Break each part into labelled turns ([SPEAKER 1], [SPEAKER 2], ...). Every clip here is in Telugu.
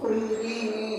[SPEAKER 1] కలుష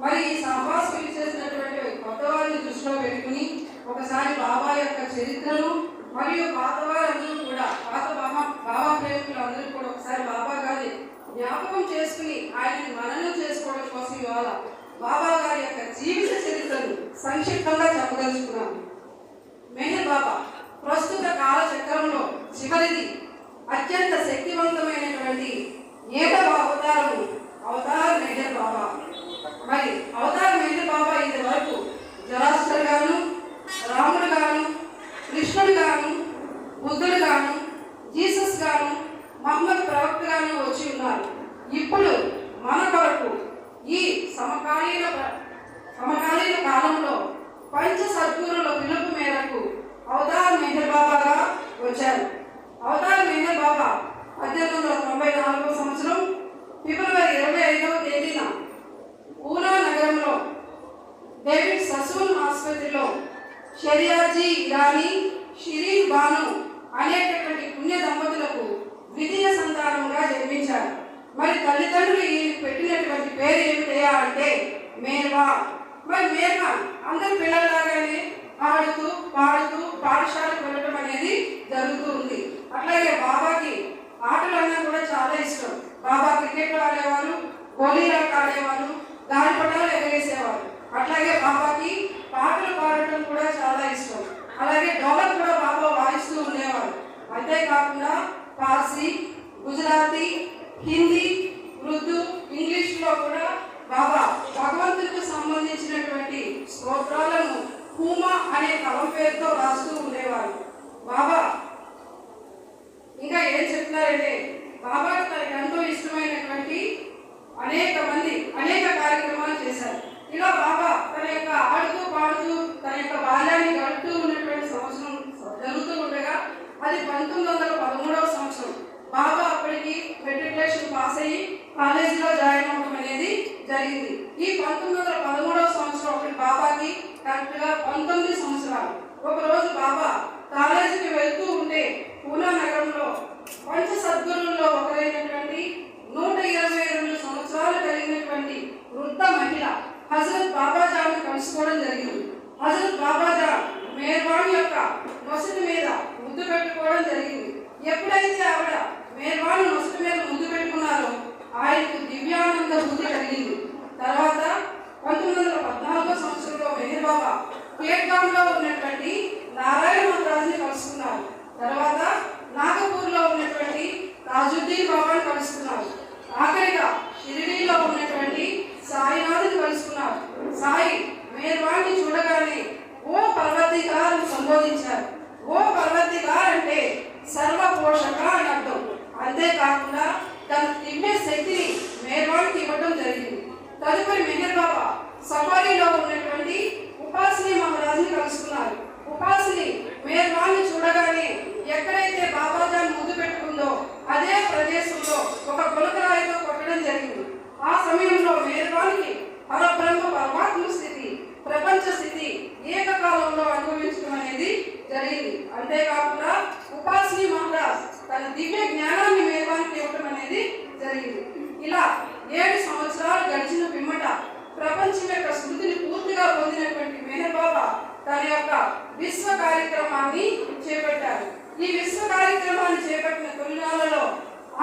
[SPEAKER 1] మరి ఈ సహవాసం చేసినటువంటి కొత్త వారిని దృష్టిలో పెట్టుకుని ఒకసారి బాబా యొక్క చరిత్రను మరియు పాత వారందరూ కూడా పాత బాబా బాబా ప్రేమికులు అందరూ కూడా ఒకసారి బాబా గారి జ్ఞాపకం చేసుకుని ఆయనని మననం చేసుకోవడం కోసం ఇవాళ బాబా గారి యొక్క జీవిత చరిత్రను సంక్షిప్తంగా చెప్పదలుచుకున్నాను. మెహర్ బాబా ప్రస్తుత కాల
[SPEAKER 2] చక్రంలో చివరిది అత్యంత
[SPEAKER 3] శక్తివంతమైనటువంటి ఏడవ అవతారము అవతార బాబా. మరి అవతారం ఏంటి బాబా ఇది వరకు జరాసుడు గాను రాముడు గాను కృష్ణుడు గాను బుద్ధుడు గాను జీసస్ గాను మహమ్మద్ ప్రవక్త గాను వచ్చి ఉన్నారు. ఇప్పుడు మన కొరకు ఈ సమకాలీన సమకాలీన కాలంలో పంచ సద్గురుల పిలుపు మేరకు అవతార్ మెహర్ బాబాగా వచ్చారు. అవతార్ మెహర్ బాబా? పద్దెనిమిది వందల తొంభై నాలుగో సంవత్సరం ఫిబ్రవరి ఇరవై ఐదవ తేదీన షరియాజీ ఇరానీ షిరీన్ బాను అనేటటువంటి పుణ్య దంపతులకు ద్వితీయ సంతానంగా జన్మించారు. మరి తల్లిదండ్రులు పెట్టినటువంటి పేరు ఏమిటయా అంటే మేర్వా. మరి మేర్వా అందరి పిల్లలలాగానే ఆడుతూ పాడుతూ పాఠశాలకు వెళ్ళడం అనేది జరుగుతూ ఉంది. అట్లాగే బాబాకి ఆటలు కూడా చాలా ఇష్టం. బాబా క్రికెట్ ఆడేవారు గోళీలాట ఆడేవారు దాని గాలిపటాలు ఎగరేసేవారు. అట్లాగే బాబాకి పాటలు పాడటం కూడా చాలా ఇష్టం. అలాగే డోలక్ కూడా బాబా వాయిస్తూ ఉండేవారు. అంతేకాకుండా పార్సీ గుజరాతీ హిందీ ఉర్దూ ఇంగ్లీష్లో కూడా బాబా భగవంతుడికి సంబంధించినటువంటి స్తోత్రాలను హూమా అనే కలం పేరుతో రాస్తూ ఉండేవారు. బాబా ఇంకా ఏం చెప్తున్నారంటే బాబా తనకు ఎంతో ఇష్టమైనటువంటి అనేక మంది అనేక కార్యక్రమాలు చేశారు. ఇలా బాబా తన యొక్క ఆడుతూ పాడుతూ తన యొక్క బాల్యాన్ని గడుపుతూ ఉన్నటువంటి సంవత్సరం జరుగుతూ ఉండగా అది పంతొమ్మిది వందల పదమూడవ సంవత్సరం. బాబా అప్పటికి మెట్రికులేషన్ పాస్ అయ్యి కాలేజీలో జాయిన్ అవ్వడం అనేది జరిగింది. ఈ పంతొమ్మిది వందల పదమూడవ సంవత్సరం అప్పటి బాబాకి కరెక్ట్గా పంతొమ్మిది సంవత్సరాలు. ఒకరోజు బాబా కాలేజీకి వెళ్తూ ఉంటే పూనా నగరంలో పంచ సద్గురుల్లో ఒకరైనటువంటి నూట ఇరవై రెండు సంవత్సరాలు కలిగినటువంటి వృద్ధ మహిళ హజరత్ బాబాజాను కలుసుకోవడం జరిగింది. హజరత్ బాబాజా మేర్వాణి యొక్క నొసటి మీద ముద్దు పెట్టుకోవడం జరిగింది. ఎప్పుడైతే ఆవిడ మేర్వాణి నొసటి మీద ముద్దు పెట్టుకున్నారో ఆయనకు దివ్యానంద బుద్ధి కలిగింది. తర్వాత పంతొమ్మిది వందల పద్నాలుగో సంవత్సరంలో మెహర్ బాబా కేట్గాంలో ఉన్నటువంటి నారాయణ మహారాజుని కలుసుకున్నారు. తర్వాత నాగపూర్లో ఉన్నటువంటి తాజుద్దీన్ బాబాను కలుసుకున్నారు. ఆఖరిగా షిరిడీలో ఉన్నటువంటి సాయినాథుని కలుసుకున్నారు. సాయి మేర్వాణ్ణి చూడగానే ఓ పర్వతిగారు సంబోధించారు. ఓ పర్వతిగారు అంటే సర్వపోషక అని అర్థం. అంతేకాకుండా తన తిమ్మే శక్తిని మేర్వాణికి ఇవ్వడం జరిగింది. తదుపరి మెహర్ బాబా సఫారీలో ఉన్నటువంటి ఉపాసిని మహారాజుని కలుసుకున్నారు. ఉపాసిని మేర్వాణ్ణి చూడగానే ఎక్కడైతే బాబాజాన్ ముద్దు పెట్టుకుందో అదే ప్రదేశంలో ఒక గులకరాయితో కొట్టడం జరిగింది. ఆ సమయంలో మేధవానికి పరబ్రహ్మ పరమాత్మ స్థితి ప్రపంచ స్థితి ఏకకాలంలో అనుభవించడం అనేది జరిగింది. అంతేకాకుండా ఉపాసి మహారాజ్ తన దివ్య జ్ఞానాన్ని మేర్వానికి ఇవ్వటం అనేది జరిగింది. ఇలా ఏడు సంవత్సరాలు గడిచిన పిమ్మట ప్రపంచం యొక్క స్మృతిని పూర్తిగా పొందినటువంటి మెహర్ బాబా తన యొక్క విశ్వ కార్యక్రమాన్ని చేపట్టారు. ఈ విశ్వ కార్యక్రమాన్ని చేపట్టిన తొలినాలలో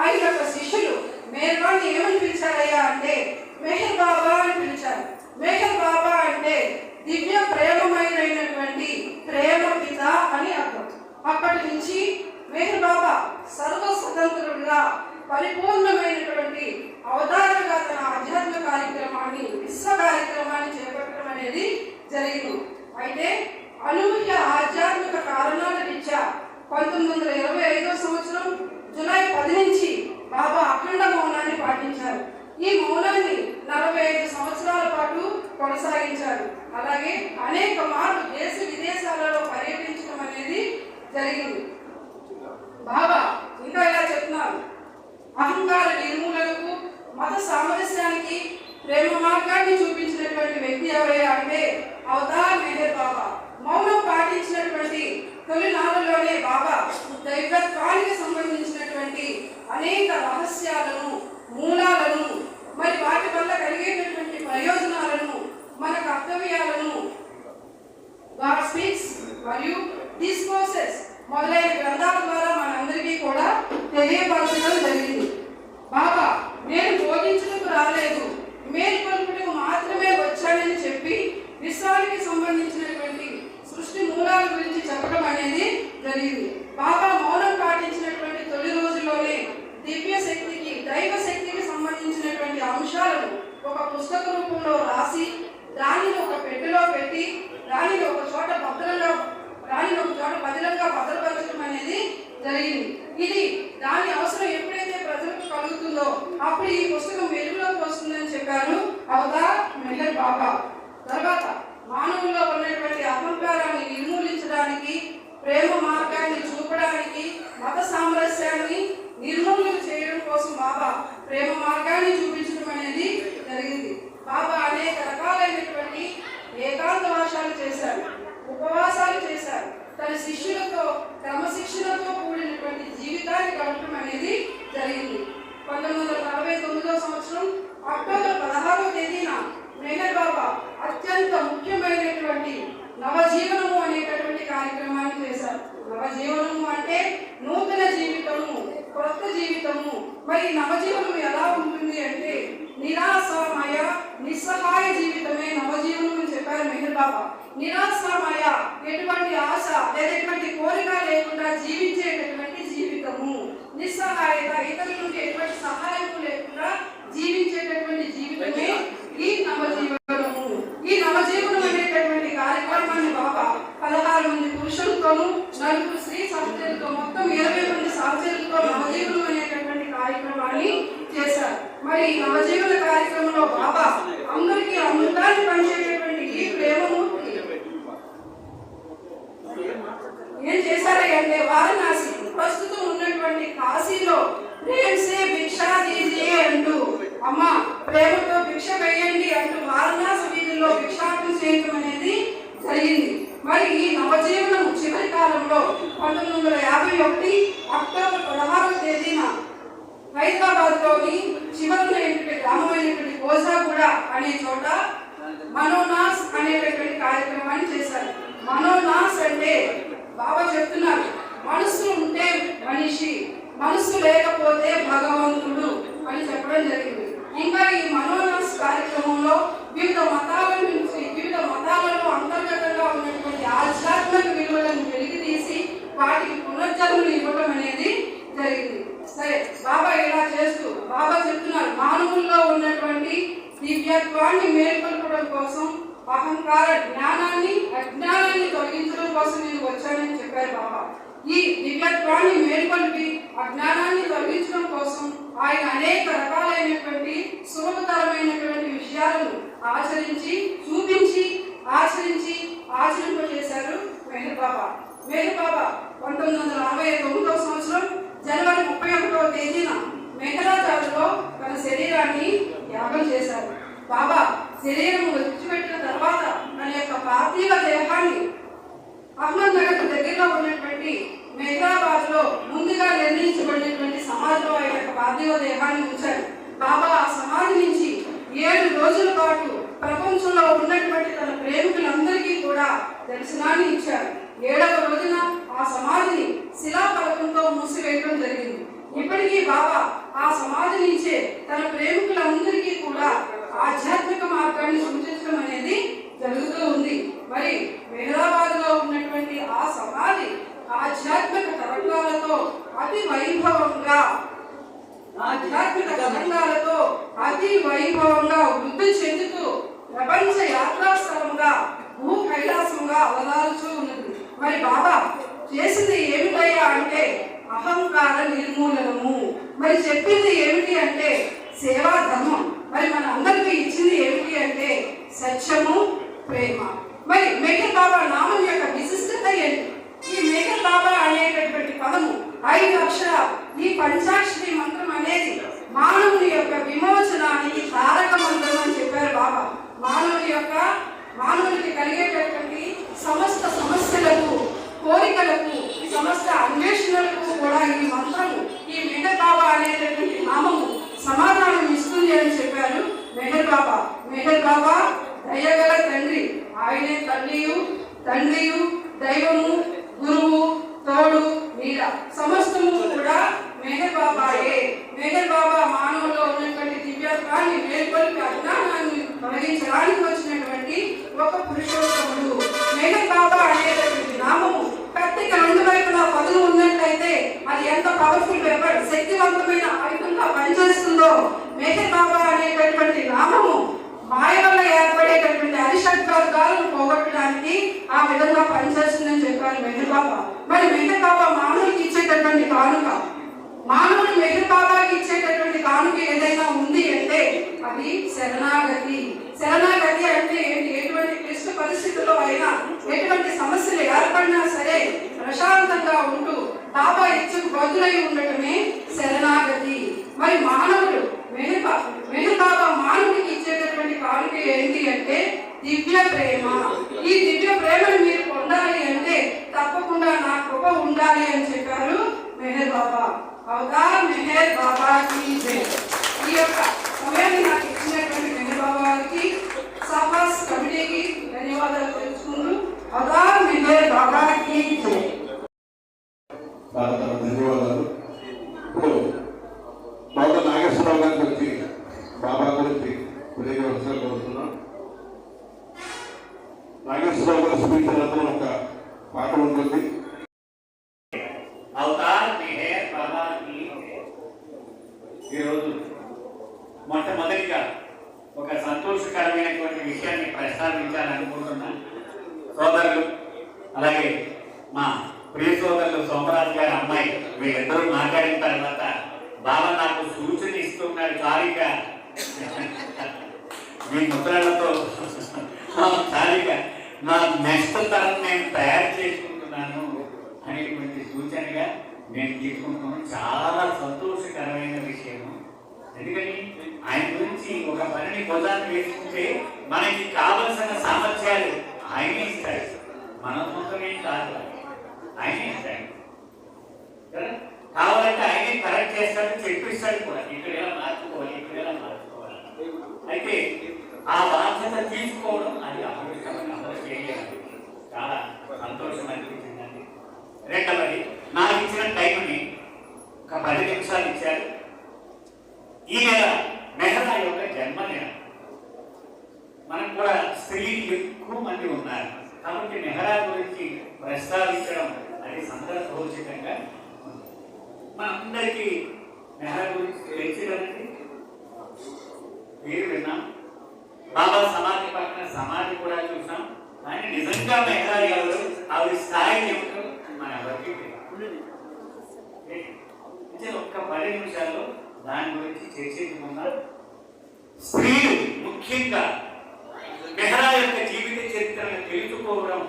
[SPEAKER 3] ఆయన యొక్క శిష్యులు మేర్వాణ్ణి ఏమని పిలిచారయ్యా అంటే మెహర్ బాబా అని పిలిచారు. మెహర్ బాబా అంటే దివ్య ప్రేమమైనటువంటి ప్రేమ పిత అని అర్థం. అప్పటి నుంచి మెహర్ బాబా సర్వ స్వతంత్రుడుగా పరిపూర్ణమైనటువంటి అవతారంగా తన ఆధ్యాత్మిక కార్యక్రమాన్ని విశ్వ కార్యక్రమాన్ని చేపట్టడం అనేది జరిగింది. అయితే అనూహ్య ఆధ్యాత్మిక కారణాల రీత్యా పంతొమ్మిది వందల ఇరవై ఐదో సంవత్సరం జూలై పది నుంచి బాబా అఖండ మౌనాన్ని పాటించారు. ఈ మౌనాన్ని నలభై ఐదు సంవత్సరాల పాటు కొనసాగించారు. అలాగే అనేక మార్లు దేశ విదేశాలలో పర్యటించడం అనేది జరిగింది. బాబా ఇంకా ఇలా చెప్తున్నారు. అహంకార నిర్మూలనకు మత సామరస్యానికి ప్రేమ మార్గాన్ని చూపించినటువంటి వ్యక్తి ఎవరయ్యా అంటే అవతార్ మెహర్ బాబా. మౌనం పాటించినటువంటి తొలి నాలుగులోనే బాబా దైవత్వానికి సంబంధించినటువంటి అనేక రహస్యాలను మూలాలను మరి వాటి వల్ల కలిగేటటువంటి ప్రయోజనాలను మన కర్తవ్యాలను గాడ్ స్పీక్స్ మరియు డిస్కోర్సెస్ మొదలైన గ్రంథాల ద్వారా మనందరికీ కూడా తెలియపరచడం జరిగింది. బాబా నేను బోధించడానికి రాలేదు. మేల్కొల్పుటకు మాత్రమే వచ్చానని చెప్పి విశ్వానికి సంబంధించినటువంటి సృష్టి మూలాల గురించి చెప్పడం అనేది జరిగింది. బాబా మౌనం పాటించినటువంటి తొలి రోజుల్లోనే దివ్య శక్తికి దైవ శక్తికి సంబంధించినటువంటి అంశాలను ఒక పుస్తక రూపంలో రాసి దానిని ఒక పెట్టెలో పెట్టి దానిని ఒక చోట భద్రంగా దానిని ఒక చోట భద్రంగా భద్రపరచడం అనేది జరిగింది. ఇది దాని అవసరం ఎప్పుడైతే ప్రజలకు కలుగుతుందో అప్పుడు ఈ పుస్తకం వెలుగులోకి వస్తుందని చెప్పారు అవదా మిల్లర్ బాబా. తర్వాత మానవుల్లో ఉన్నటువంటి అహంకారాన్ని నిర్మూలించడానికి ప్రేమ మార్గాన్ని చూపడానికి మత సామరస్యాన్ని నిర్మూలన చేయడం కోసం బాబా ప్రేమ మార్గాన్ని చూపించడం అనేది జరిగింది. బాబా అనేక రకాలైనటువంటి ఏకాంతవాసాలు చేశారు ఉపవాసాలు చేశారు. తన శిష్యులతో క్రమశిక్షణతో కూడినటువంటి జీవితాన్ని గడపడం అనేది జరిగింది. పంతొమ్మిది వందల నలభై తొమ్మిదో సంవత్సరం అక్టోబర్ పదహారో తేదీన మేనర్ బాబా అత్యంత ముఖ్యమైనటువంటి నవజీవనము అనేటటువంటి కార్యక్రమాన్ని చేశారు. నవజీవనము అంటే నూతన జీవితము కొత్త జీవితము. మరి నవజీవనం ఎలా ఉంటుంది అంటే నిరాశమయ నిస్సహాయ జీవితమే నవజీవనం అని చెప్పారు మెహర్ బాబా. నిరాశమయ ఎటువంటి ఆశ లేదా కోరిక లేకుండా జీవించేటటువంటి జీవితము. నిస్సహాయత ఇతరుల నుండి ఎటువంటి సహాయం లేకుండా జీవించేటటువంటి జీవితమే ఈ నవజీవనము ఈ నవజీవనం అనేటటువంటి కార్యక్రమాన్ని బాబా పదహారు మంది పురుషులతోనూ నలుగురు స్త్రీ సహచరులతో మొత్తం ఇరవై మంది సహచరులతో నవజీవనం అనేటటువంటి కార్యక్రమాన్ని చేశారు. మరి ఈ నవజీవన కార్యక్రమంలో బాబా అందరికీ అమృతాన్ని పంచేటటువంటి ఈ ప్రేమమూర్తి ఏం చేశారయ్యంటే వారణాసి ప్రస్తుతం ఉన్నటువంటి కాశీలో ప్రేమ్సే భిక్షా దీజియే అంటూ. అమ్మ ప్రేమతో భిక్ష వేయండి అంటూ వారణాసి వీధుల్లో భిక్షాటం చేయటం అనేది జరిగింది. మరి ఈ నవజీవనం చివరి కాలంలో పంతొమ్మిది వందల యాభై ఒకటి అక్టోబర్ పదహారవ తేదీన హైదరాబాద్లోని చివరినటువంటి గ్రామమైనటువంటి కోజాగూడ అనే చోట మనోనాస్ అనేటటువంటి కార్యక్రమాన్ని చేశారు. మనోనాస్ అంటే బాబా చెప్తున్నారు మనసు ఉంటే మనిషి మనసు లేకపోతే భగవంతుడు అని చెప్పడం జరిగింది. ఇంకా ఈ మనోనాస్ కార్యక్రమంలో వివిధ మతాల నుంచి వివిధ మతాలలో అంతర్గతంగా ఉన్నటువంటి ఆధ్యాత్మిక విలువలను వెలికి తీసి వాటికి పునర్జన్మలు ఇవ్వడం అనేది జరిగింది. సరే బాబా ఇలా చేస్తూ బాబా చెప్తున్నారు మానవుల్లో ఉన్నటువంటి దివ్యత్వాన్ని మేల్కొల్పడం కోసం అహంకార జ్ఞానాన్ని అజ్ఞానాన్ని తొలగించడం కోసం నేను వచ్చానని చెప్పారు బాబా. ఈ దివ్యత్వాన్ని మేల్కొల్పి అజ్ఞానాన్ని తొలగించడం కోసం ఆయన అనేక రకాలైనటువంటి సులభతరమైనటువంటి విషయాలను ఆచరించి చూపించి ఆచరించి ఆచరింపజేశారు మెహర్ బాబా. పంతొమ్మిది వందల అరవై తొమ్మిదవ సంవత్సరం జనవరి ముప్పై ఒకటవ తేదీన మెహరాజాలో తన శరీరాన్ని త్యాగం చేశారు. బాబా శరీరం విడిచిపెట్టిన తర్వాత తన యొక్క పార్థివ దేహాన్ని అహ్మద్ నగర్ దగ్గరలో ఉన్నటువంటి మెహరాబాద్లో ముందుగా నిర్ణయించబడినటువంటి సమాధిలో ఆయన యొక్క పార్థివ దేహాన్ని ఉంచారు. బాబా ఆ సమాధి నుంచి ఏడు రోజుల పాటు ప్రపంచంలో ఉన్నటువంటి తన ప్రేమికులందరికీ కూడా దర్శనాన్ని ఇచ్చారు. ఏడవ రోజున ఆ సమాధిని శిలాఫలకంతో మూసివేయడం జరిగింది. ఇప్పటికీ బాబా ఆ సమాధి నుంచే తన ప్రేమికులందరికీ కూడా ఆధ్యాత్మిక మార్గాన్ని సూచించడం అనేది జరుగుతూ ఉంది. మరి మెహరాబాద్ ఆ ఆధ్యాత్మిక తరంగాలతో అతి వైభవంగా ఆధ్యాత్మిక తరంగాలతో అతి వైభవంగా వృద్ధి చెందుతూ ప్రపంచ యాత్రాస్థలంగా భూ కైలాసంగా అవలాలుచూ ఉన్నది. మరి బాబా చేసింది ఏమిటయ్యా అంటే అహంకార నిర్మూలనము. మరి చెప్పింది ఏమిటి అంటే సేవా ధర్మం. మరి మన అందరికీ ఇచ్చింది ఏమిటి అంటే సత్యము ప్రేమ. మరి మేఘర్ బాబా నామం యొక్క విశిష్టత ఏంటి? ఈ మేఘర్ బాబా అనేటటువంటి పదము. ఐదు అక్షరాలు. ఈ పంచాక్షరి మంత్రం అనేది మానవుని యొక్క విమోచనానికి తారక మంత్రం అని చెప్పారు బాబా. మానవుని యొక్క మానవునికి కలిగేటటువంటి సమస్త సమస్యలకు కోరికలకు సమస్త అన్వేషణలకు కూడా ఈ మంత్రము ఈ మెహర్ బాబా అనేటటువంటి నామము సమాధానం ఇస్తుంది అని చెప్పారు మెహర్ బాబా మెహర్ బాబా దయగల తండ్రి. ఆయనే తల్లియు తండ్రియు దైవము గురువు తోడు నీడ సమస్తము కూడా మెహర్ బాబాయే మెహర్ బాబా మానవులో ఉన్నటువంటి దివ్యత్వాన్ని మేల్కొల్పి అజ్ఞానాన్ని తొలగించడానికి వచ్చినటువంటి ఒక పురుషోత్తముడు. మెహర్ బాబా అనేటటువంటి నామము కత్తికి రెండు వైపులా పదులు ఉన్నట్లయితే అది ఎంత పవర్ఫుల్ వెపన్ శక్తివంతమైన ఆయుధంగా పనిచేస్తుందో మెహర్ బాబా అనేటటువంటి నామము మాయ వల్ల ఏర్పడేటటువంటి అరిషడ్వర్గాలను పోగొట్టడానికి ఆ విధంగా పనిచేస్తుందని చెప్పారు మెహర్ బాబా. మరి మెహర్ బాబా మానవుడికి ఇచ్చేటటువంటి కానుక మానవుడు మెహర్ బాబాకి ఇచ్చేటటువంటి కానుక ఏదైనా ఉంది అంటే అది శరణాగతి. శరణాగతి అంటే ఏంటి? ఎటువంటి క్లిష్ట పరిస్థితుల్లో అయినా ఎటువంటి సమస్యలు ఏర్పడినా సరే ప్రశాంతంగా ఉంటూ బాబా ఇచ్చుకు బదులై ఉండటమే శరణాగతి. మరి మానవుడు మెహర్ బా- బాబా మానవుడికి ఇచ్చేటటువంటి కానుక ఏంటి అంటే దివ్య ప్రేమ. ఈ దివ్య ప్రేమను మీరు పొందాలి అంటే తప్పకుండా నా కృప ఉండాలి అని చెప్పారు మెహర్ బాబా అవతార్ మెహర్ బాబాకి ఈ యొక్క సమయాన్ని నాకు ఇచ్చినటువంటి మెహర్ బాబాకి సఫాస్ కమిటీకి ధన్యవాదాలు తెలుసుకుంటూ అవతార్ మెహర్
[SPEAKER 2] బాబాకి ధన్యవాదాలు. ఇప్పుడు బాబా నాగేశ్వరరావు గారి గురించి బాబా గురించి తెలియజేసారు కోరుతున్నాం నాగేశ్వరరావు ఒక పాట ఉంటుంది.
[SPEAKER 4] అవతార్ మెహర్ బాబా की ఈరోజు మొట్టమొదటిగా ఒక సంతోషకరమైనటువంటి విషయాన్ని ప్రస్తావించాలనుకుంటున్నాను సోదరులు అలాగే మా ప్రియ సోదరులు సోమరాజు గారి అమ్మాయి వీళ్ళిద్దరూ మాట్లాడిన తర్వాత బాబా నాకు సూచన ఇస్తున్నారు చారిగా మీ ముద్రలతో చారిగా నా నెక్స్ట్ తరం నేను తయారు చేసుకుంటున్నాను. అనేటువంటి సూచనగా నేను తీసుకుంటున్నాను. చాలా సంతోషకరమైన విషయము. ఎందుకని? ఆయన గురించి ఒక పనిని భుజాన్ని వేసుకుంటే మనకి కావలసిన సామర్థ్యాలు ఆయనే ఇస్తాడు. మన సొంతమే కాదు. ఆయనే ఇస్తాడు. కావాలంటే ఆయనే కరెక్ట్ చేస్తాడు చెప్పిస్తాడు కూడా. ఇక్కడ ఎలా మార్చుకోవాలి ఇక్కడ ఎలా మార్చుకోవాలి. అయితే ఆ బాధ్యత తీసుకోవడం అది అమృతమైన అమలు చేయాలి. చాలా సంతోషం అనిపించింది. రెండవది నాకు ఇచ్చిన టైంని ఒక పది నిమిషాలు ఇచ్చారు ఈ నెల మెహరా యొక్క జన్మ మనం కూడా స్త్రీలు ఎక్కువ మంది ఉన్నారు. కాబట్టి మెహరా గురించి ప్రస్తావించడం అది సందర్భోచితంగా మనందరికీ మెహరా గురించి తెలిసిందండి పేరు విన్నాం. బాబా సమాధి పక్కన సమాధి కూడా చూసాం. కానీ నిజంగా మెహరా ఎవరు? ఆవిడ స్థాయి ఏమిటో మన ఎవరికి తెలియదు. పది నిమిషాల్లో దాని గురించి చర్చించుకుందాం స్త్రీలు ముఖ్యంగా మెహరా యొక్క జీవిత చరిత్రను తెలుసుకోవడం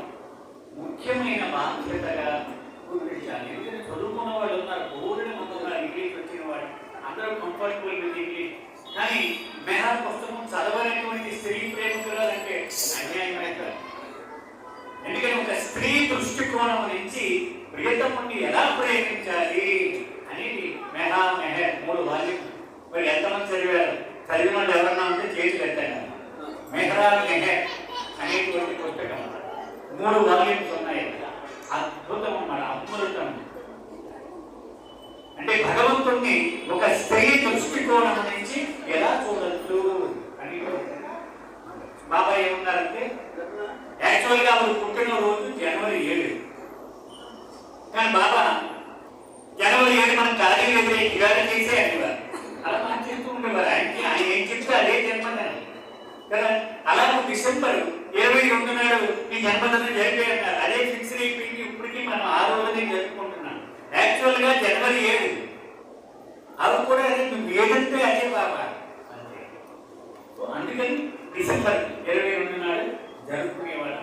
[SPEAKER 4] ముఖ్యమైన బాధ్యతగా గుర్తించాలి. ఎందుకంటే చదువుకున్న వాళ్ళు ఉన్నారు ముందు ఉన్నారు ఇంగ్లీష్ వచ్చిన వాళ్ళు అందరూ కంఫర్టబుల్ విత్ ఇంగ్లీష్ కానీ మెహరా పుస్తకం చదవనటువంటి స్త్రీ ప్రేమికురాలంటే అన్యాయమే కాదు ఎందుకంటే ఒక స్త్రీ దృష్టికోణం నుంచి ప్రియతముని ఎలా ప్రేమించాలి? అనేది మెహా మెహర్ మూడు వాల్యూమ్ మరి ఎంతమంది చదివారు? చదివిన వాళ్ళు ఎవరన్నా ఉంటే చేసి పెట్టాను మెహరా మెహర్ అనేటువంటి పుస్తకం. మూడు వాల్యూమ్స్ ఉన్నాయి. అద్భుతం అన్నమాట అమృతం అంటే భగవంతుణ్ణి ఒక స్త్రీ దృష్టికోణం నుంచి ఎలా చూడొచ్చు అని బాబా ఏమన్నారంటే యాక్చువల్గా ఆవిడ పుట్టిన రోజు జనవరి ఏడు. కానీ బాబా జనవరి ఏడు మనం ఖాళీ ఎదురే ఇవాళ చేసే అనేవారు అలా మనం చెప్తూ ఉండేవారు ఆయనకి ఆయన ఏం చెప్తే అదే జన్మదినం. కదా? అలా డిసెంబర్ ఇరవై రెండు నాడు మీ జన్మదినం జరిపేయన్నారు అదే ఫిక్స్ అయిపోయింది. ఇప్పటికీ మనం ఆ రోజునే జరుపుకుంటున్నాం. యాక్చువల్గా జనవరి ఏడు. అవి కూడా అదే నువ్వు ఏదంటే అదే బాబా. అంతే. అందుకని డిసెంబర్ ఇరవై రెండు నాడు జరుపుకునేవాడు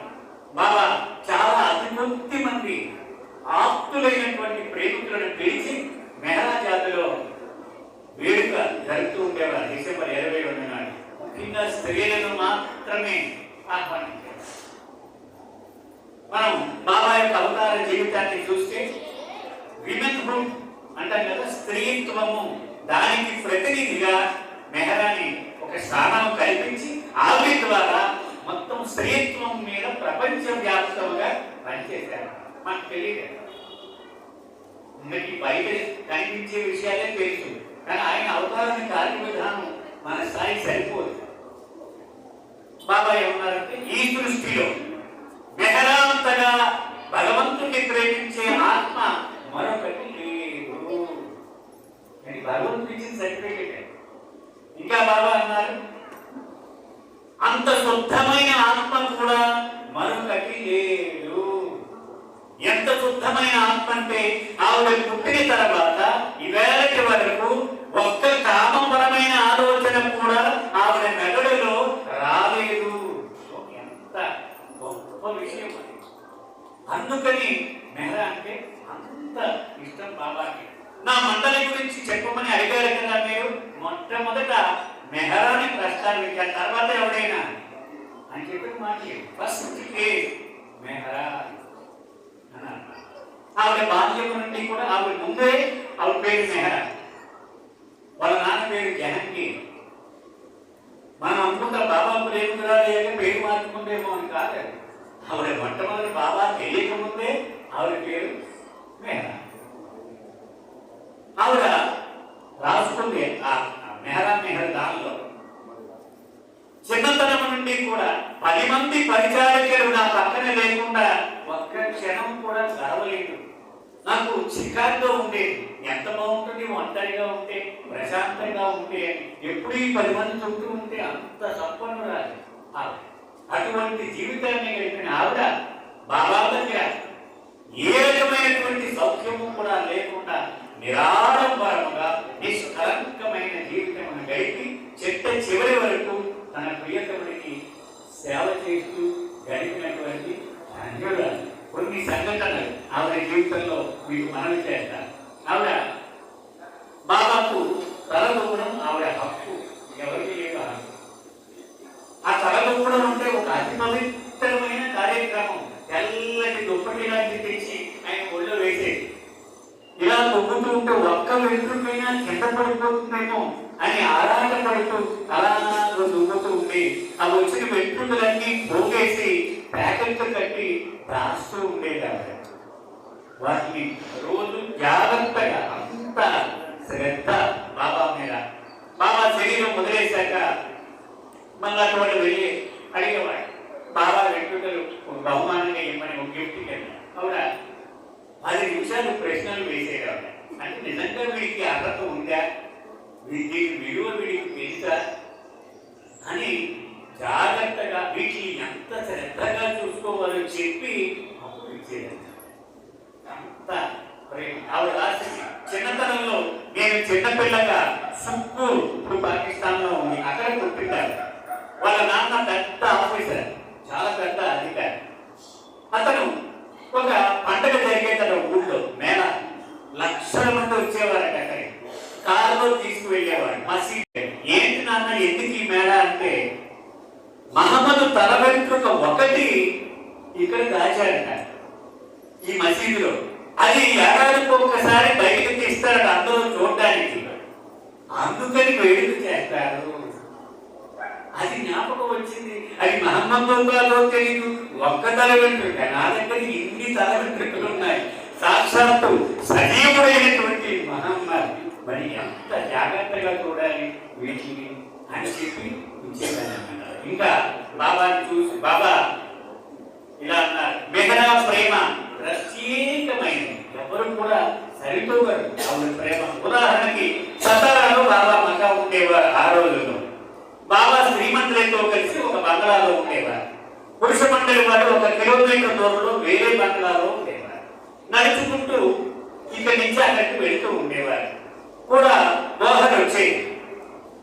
[SPEAKER 4] బాబా చాలా అతి కొద్ది మంది ఆప్తులైనటువంటి ప్రేమికులను పిలిచి మెహరా జాతిలో వేడుక జరుపుతూ ఉండేవారు డిసెంబర్ ఇరవై రెండు నాడు ముఖ్యంగా స్త్రీలను మాత్రమే ఆహ్వానించారు మనం బాబా యొక్క అవతార జీవితాన్ని చూస్తే విమెన్ హుడ్ అంటాం కదా స్త్రీత్వము దానికి ప్రతినిధిగా మెహరాని ఒక స్థానం కల్పించి ఆవిడ ద్వారా మొత్తం స్త్రీత్వం మీద ప్రపంచ వ్యాప్తంగా పనిచేశారు మనకు తెలియదు మనకి బయట కనిపించే విషయాలే తెలుసు కానీ ఆయన అవతారణ కార్య విధానం మన స్థాయి సరిపోదు బాబా ఏమన్నారంటే ఈ దృష్టిలో మెహరాంతగా భగవంతుని ప్రేమించే ఆత్మ మరొకటి లేదు అని భగవంతుడు సర్టిఫికేట్ ఇంకా బాబా అన్నారు అంత శుద్ధమైన ఆత్మ కూడా మరొకటి లేదు. ఎంత శుద్ధమైన ఆత్మ అంటే ఆవిడ పుట్టిన తర్వాత ఇవేళటి వరకు ఒక్క కామపరమైన ఆలోచన కూడా ఆవిడ మెదడులో రాలేదు. ఎంత గొప్ప విషయం అది. అందుకని మెహరా అంటే అంత ఇష్టం బాబాకి. నా మండలి గురించి చెప్పమని అడిగారు కదా మీరు? మొట్టమొదట మెహరాని ప్రస్తావించారు. తర్వాత ఎవడైనా? అని చెప్పి మాకి ఫస్ట్ మెహరా అన్నారు. ఆవిడ బాల్యం నుండి కూడా ఆవిడ ముందే ఆవిడ పేరు మెహరా వాళ్ళ నాన్న పేరు జహంగీర్. మనం అనుకుంటా బాబా ప్రేమికురాలు లేక పేరు మార్చుకుంటేమో అని కాదు. ఆవిడ మొట్టమొదటి బాబా తెలియక ముందే ఆవిడ పేరు మెహరా ఆవిడ రాసుకుంది ఆ ఆ మెహరా మెహర్ దానిలో చిన్నతనం నుండి కూడా పది మంది పరిచారకులు నా పక్కన లేకుండా ఒక్క క్షణం కూడా గడవలేదు నాకు చికాగ్గా ఉండేది ఎంత బాగుంటుంది ఒంటరిగా ఉంటే ప్రశాంతంగా ఉంటే ఎప్పుడు ఈ పది మంది చుట్టూ ఉంటే అంత సంపన్నురాలి ఆవిడ. అటువంటి జీవితాన్ని గడిపిన ఆవిడ బాబా దగ్గర ఏ రకమైనటువంటి సౌఖ్యము కూడా లేకుండా నిరాడంబరముగా నిష్కలంకమైన జీవితం గడిపి చెట్ట చివరి వరకు తన ప్రియతముడికి సేవ చేస్తూ గడిపినటువంటి ధన్యురాలు కొన్ని సంఘటనలు ఆవిడ జీవితంలో మీకు మనవి చేస్తారు ఆవిడ బాబాకు తల దూరం ఆవిడ హక్కు ఎవరికి లేక హక్కు ఆ తలలో కూడా ఉంటే ఒక అతి పవిత్రమైన కార్యక్రమం తెల్లటి దుప్పటి లాంటి తెచ్చి ఆయన ఒళ్ళో వేసేది ఇలా తొక్కుతూ ఉంటే ఒక్క వెంట్రుకైనా కింద పడిపోతుందేమో అని ఆరాటపడుతూ అలా దువ్వుతూ ఉండి ఆ వచ్చిన వెంట్రుకలన్నీ పోగేసి ప్యాకెట్లు కట్టి రాస్తూ ఉండేది ఆవిడ వాటిని రోజు జాగ్రత్తగా అంత శ్రద్ధ బాబా మీద బాబా శరీరం వదిలేశాక మళ్ళీ అటువంటి వెళ్ళి అడిగేవాడు బాబా వెంట్రుకలు ఒక బహుమానంగా ఇవ్వమని ఒక గిఫ్ట్ కింద అవునా పది నిమిషాలు ప్రశ్నలు వేసేవాడు అంటే నిజంగా వీడికి అర్హత ఉందా వీటి విలువ వీడికి తెలుసా అని జాగ్రత్తగా వీటిని ఎంత శ్రద్ధగా చూసుకోవాలో చెప్పి అప్పుడు ఇచ్చేదంట అంత ప్రేమ ఆవిడ రాసింది చిన్నతనంలో నేను చిన్నపిల్లగా సుక్కు ఇప్పుడు పాకిస్తాన్లో ఉంది అక్కడ పుట్టింటారు. వాళ్ళ నాన్న పెద్ద ఆఫీసర్ చాలా పెద్ద అధికారి. అతను ఒక పండగ జరిగేట ఊళ్ళో మేళ లక్షల మంది వచ్చేవారట అక్కడికి కారులో తీసుకువెళ్ళేవాడు మసీద్. ఏంటి నాన్న ఎందుకు ఈ మేళ అంటే మహమ్మదు తల వెంట్రుక ఒకటి ఇక్కడ దాచాడట ఈ మసీదులో. అది ఏడాదికి ఒక్కసారి బయటకు తీస్తాడు అందరూ చూడడానికి. అందుకని వేడుక చేస్తారు. అది జ్ఞాపకం వచ్చింది. అది మహమ్మద్ తెలియదు ఒక్క తల వెంట్రుక. నా దగ్గర ఇన్ని తల వెంట్రుకలు ఉన్నాయి. సాక్షాత్తు సజీవుడైనటువంటి మహమ్మద్ మరి ఎంత జాగ్రత్తగా చూడాలి వీటిని అని చెప్పి ఇచ్చేదాన్ని ఇంకా బాబాని చూసి బాబా ఇలా అన్నారు మెహరా ప్రేమ ప్రత్యేకమైనది ఎవరు కూడా సరిపోగరు ఆవిడ ప్రేమ. ఉదాహరణకి సతారాలో బాబా మకా ఉండేవారు ఆ రోజుల్లో. బాబా శ్రీమంతులతో కలిసి ఒక బంగ్లాలో ఉండేవారు. పురుష మండలి వారు ఒక కిలోమీటర్ దూరంలో వేరే బంగ్లాలో ఉండేవారు. నడుచుకుంటూ ఇక్కడి నుంచి అక్కడికి వెళుతూ ఉండేవారు. కూడా దోహద వచ్చేది.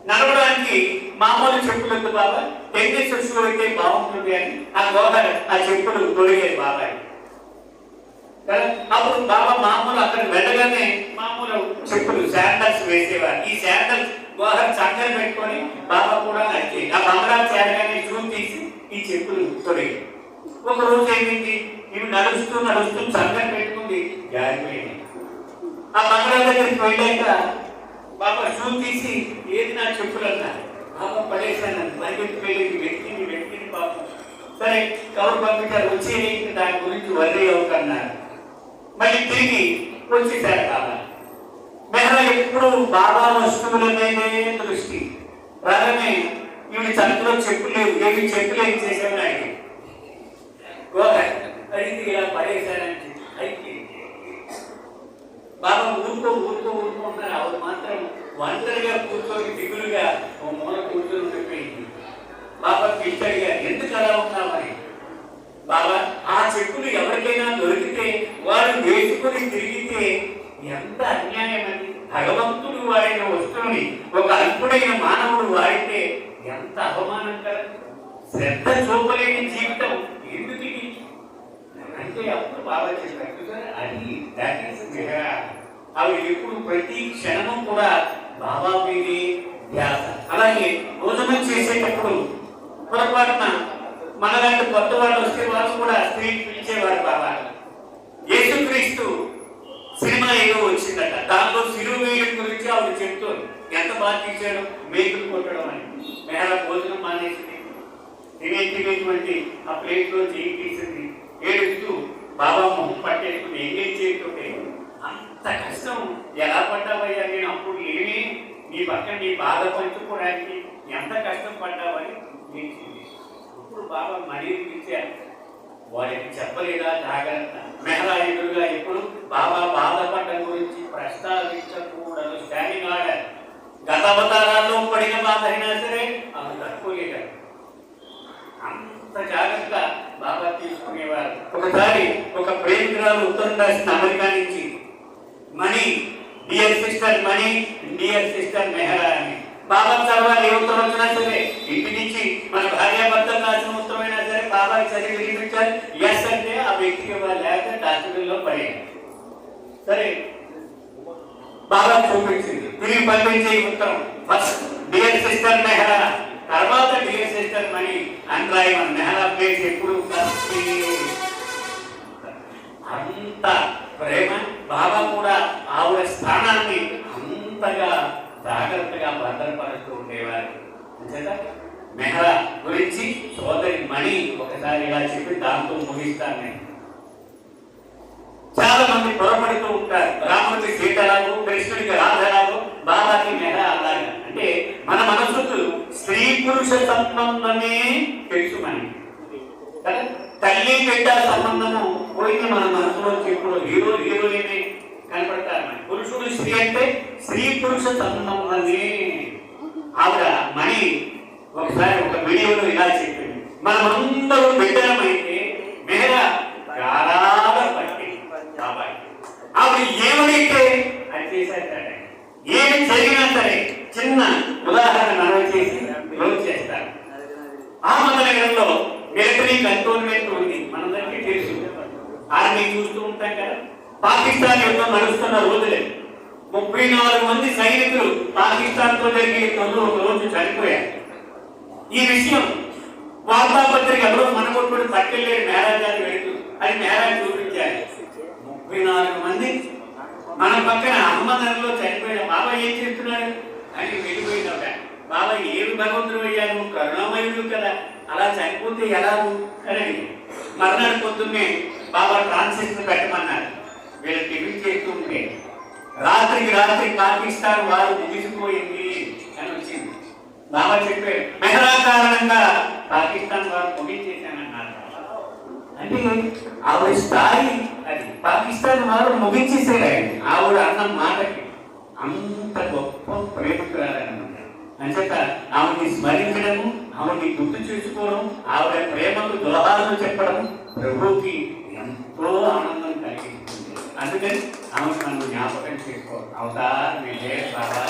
[SPEAKER 4] నడవడానికి మామూలు చెప్పులు బాబా. టెన్నిస్ షూ అయితే బాగుంటుంది అని ఆ దోహద ఆ చెప్పులు తొడిగేది బాబాయ్. అప్పుడు బాబా మామూలు అక్కడ వెళ్ళగానే మామూలు చెప్పులు శాండల్స్ వేసేవారు. ఈ శాండల్స్ గోహర్ చక్కర పెట్టుకొని బాబా కూడా నచ్చి ఆ బంగ్లా చేరగానే షూ తీసి ఈ చెప్పులు తొలగి ఒక రోజు ఏమైంది? ఇవి నడుస్తూ నడుస్తూ చక్కర పెట్టుకుంది జారిపోయింది. ఆ బంగ్లా దగ్గరికి వెళ్ళాక బాబా షూ తీసి ఏది నా చెప్పులు? అన్నారు. బాబా పడేశాను పరిగెత్తి వెళ్ళింది? వెతికింది వెతికింది పాపం సరే కవర్ పంపించారు వచ్చి దాని గురించి వర్రీ అవ్వకన్నారు మళ్ళీ తిరిగి వచ్చేసారు బాబా. మెహ్రా ఎప్పుడు బాబా వస్తువుల మీదే దృష్టి. రాగానే ఈవిడ చంద్రలో చెప్పులు ఏమి చెప్పులు ఏం చేసామని అడిగి అడిగి ఇలా పడేశారని బాబా ఊరుకో ఊరుకో ఊరుకో అంటారు. ఆవిడ మాత్రం ఒంటరిగా కూర్చొని దిగులుగా ఓ మూల కూర్చొని ఉండిపోయింది. బాబా పిలిచాడుగా ఎందుకు అలా ఉన్నామని బాబా ఆ చెప్పులు ఎవరికైనా దొరికితే వారు వేసుకుని తిరిగితే ఎంత అన్యాయం అని భగవంతుడు వాడిన వస్తువుని ఒక అల్పుడైన మానవుడు వాడితే ఎంత అవమానకరం శ్రద్ధ చూపలేని జీవితం. ఎందుకు ఇది? అంటే అప్పుడు బాబా చెప్పారు అది ఈస్ అవి ఎప్పుడు ప్రతి క్షణము కూడా బాబా మీదే ధ్యాస. అలాగే భోజనం చేసేటప్పుడు పొరపాటున మనలాంటి కొత్త వాళ్ళు వస్తే వాళ్ళు కూడా స్త్రీ పిలిచేవారు బాబా యేసుక్రీస్తు సినిమా ఏదో వచ్చిందట. దాంట్లో సిలువ వేయడం గురించి ఆవిడ చెప్తూ ఎంత బాగా తీశాడు? మేకులు కొట్టడం అని. మెహరా భోజనం మానేసింది. తినే తినేటువంటి ఆ ప్లేట్లో చేయి తీసింది. ఏడుస్తూ బాబా మొహం పట్టేసుకుని ఏమేం చేయకుంటే అంత కష్టం. ఎలా పడ్డావయ్యా? నేను అప్పుడు ఏమీ? నీ పక్కన నీ బాధ పంచుకోవడానికి ఎంత కష్టం పడ్డావని నీ బాబా మరీ పిలిచారు. వారికి చెప్పలేదా జాగ్రత్త? మెహరా ఎదురుగా ఎప్పుడు బాబా బాధపడ్డం గురించి ప్రస్తావించకూడదు. Standing order. గత అవతారాల్లో పడిన బాధ అయినా సరే అవి తట్టుకోలేరు అంత జాగ్రత్త బాబా తీసుకునేవారు. ఒకసారి ఒక ప్రేమికురాలు ఉత్తరం రాసిన అమెరికా నుంచి. Mani dear sister Mani dear sister Mehera అని బాబా చదవాలి ఏ ఉత్తరం వచ్చినా సరే. ఇంటి నుంచి మన భార్యాభర్తలు రాసిన ఉత్తరమైనా సరే బాబాకి చదివి వినిపించాలి. ఎస్ అంటే ఆ వ్యక్తికి ఇవ్వాలి లేకపోతే డస్ట్బిన్లో పడేయాలి. సరే. బాబా చూపించింది. తిరిగి పంపించే ఉత్తరం. First dear sister Mehera. తర్వాత డియర్ సిస్టర్ మణి. అని రాయమని మెహరా ప్లేస్ ఎప్పుడు అంత ప్రేమ. బాబా కూడా ఆవిడ స్థానాన్ని అంతగా జాగ్రత్తగా భద్రపరుస్తూ ఉండేవారు. అంచేత మెహరా గురించి సోదరి మణి ఒకసారి ఇలా చెప్పి దాంతో ముగిస్తాను నేను. చాలా మంది పొరపడుతూ ఉంటారు. రాముడికి సీతలాగు కృష్ణుడికి రాధలాగు బాబాకి మెహ అలాగా అంటే మన మనసుకు స్త్రీ పురుష సంబంధమే తెలుసు మనకి. తల్లి బిడ్డ సంబంధము పోయింది మన మనసులో ఇప్పుడు హీరో హీరోయిన్ కనపడతారు పురుషుడు స్త్రీ అంటే స్త్రీ పురుష సంబంధమే ఆవిడ మణి ఒకసారి ఒక వీడియోలో ఇలా చెప్పింది. మనమందరూ బిడ్డలమైతే మేర గారాల పట్టి బాబాయ్ ఆవిడ ఏమనైతే అది చేసేస్తాడు ఏమి జరిగినా సరే చిన్న ఉదాహరణ మనవి చేసి చేస్తారు. అహ్మద్నగర్లో మిలిటరీ కంటోన్మెంట్ ఉంది. మనందరికీ తెలుసు. ఆర్మీ చూస్తూ ఉంటాం కదా. పాకిస్తాన్ యుద్ధం నడుస్తున్న రోజులే. ముప్పై నాలుగు మంది సైనికులు పాకిస్తాన్తో జరిగే యుద్ధంలో ఒక రోజు చనిపోయారు. ఈ విషయం వార్తాపత్రిక ఎవరో మనకొట్టుడు పట్టుకెళ్ళారు మేరాజాన్ని వెళుతూ అది మేరాజ్ చూపించారు. ముప్పై నాలుగు మంది మన పక్కన అహ్మద్నగర్లో చనిపోయిన బాబా ఏం చేస్తున్నాడు? అని వెళ్ళిపోయినట బాబా ఏమి భగవంతుడు అయ్యాను కరుణామయుడు కదా. అలా చనిపోతే ఎలా అని మర్నాడు పొద్దున్నే బాబా ట్రాన్సిస్టర్ పెట్టమన్నారు వీళ్ళు టిఫిన్ రాత్రికి రాత్రి పాకిస్తాన్ వారు ముగిసిపోయింది అని వచ్చింది. బాబా చెప్పారు మెహరా కారణంగా పాకిస్తాన్ వారు ముగించేశానన్నారు అంటే ఆవిడ స్థాయి అది. పాకిస్తాన్ వారు ముగించేసేదాన్ని ఆవిడ అన్న మాటకి అంత గొప్ప ప్రేమికురాలన్నమాట అంచేత ఆమెని స్మరించడము ఆమెని గుర్తు చేసుకోవడం ఆవిడ ప్రేమకు దోహాలను చెప్పడం ప్రభుకి ఎంతో ఆనందం కలిగిస్తుంది అందుకని సంవత్సరం జ్ఞాపకం చేసుకోవాలి అవుతా నిజే బాబా